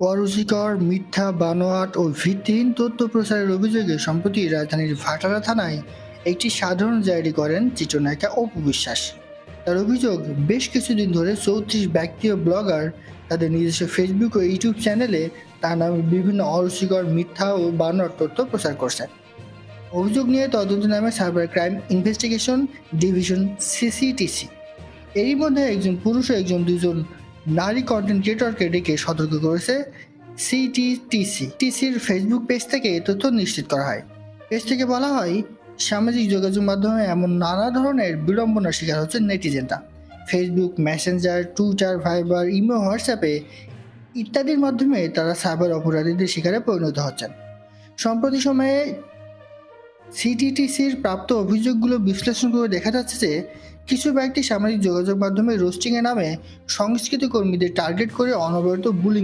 অরুচিকর, মিথ্যা, বানোয়াট ও ভিত্তিহীন তথ্য প্রচারের অভিযোগে সম্প্রতি রাজধানীর ভাটারা থানায় একটি সাধারণ ডায়েরি করেন চিত্রনায়িকা অপু বিশ্বাস। তার অভিযোগ, বেশ কিছুদিন ধরে চৌত্রিশ ব্যক্তি ও ব্লগার তাদের নিজস্ব ফেসবুক ও ইউটিউব চ্যানেলে তার নামে বিভিন্ন অরুচিকর, মিথ্যা ও বানোয়াট তথ্য প্রচার করছে অভিযোগ নিয়ে তদন্ত নামে cyber crime investigation division CCTC. এরই মধ্যে একজন পুরুষ ও একজন দুজন নারী কন্টেন্ট ক্রিয়েটরকে ডেকে সতর্ক করেছে সিটিটিসি টিসির ফেসবুক পেজ থেকে তথ্য নিশ্চিত করা হয়। পেজ থেকে বলা হয়, সামাজিক যোগাযোগ মাধ্যমে এমন নানা ধরনের বিড়ম্বনার শিকার হচ্ছে নেটিজেনরা Facebook Messenger Twitter Viber imo হোয়াটসঅ্যাপে ইত্যাদির মাধ্যমে তারা সাইবার অপরাধীদের শিকারে পরিণত হচ্ছেন। সম্প্রতি সময়ে সিটিটিসির প্রাপ্ত অভিযোগগুলো বিশ্লেষণ করে দেখা যাচ্ছে যে কিছু ব্যক্তি সামাজিক যোগাযোগ মাধ্যমে রোস্টিংয়ের নামে সংস্কৃতি কর্মীদের টার্গেট করে অনবরত বুলিং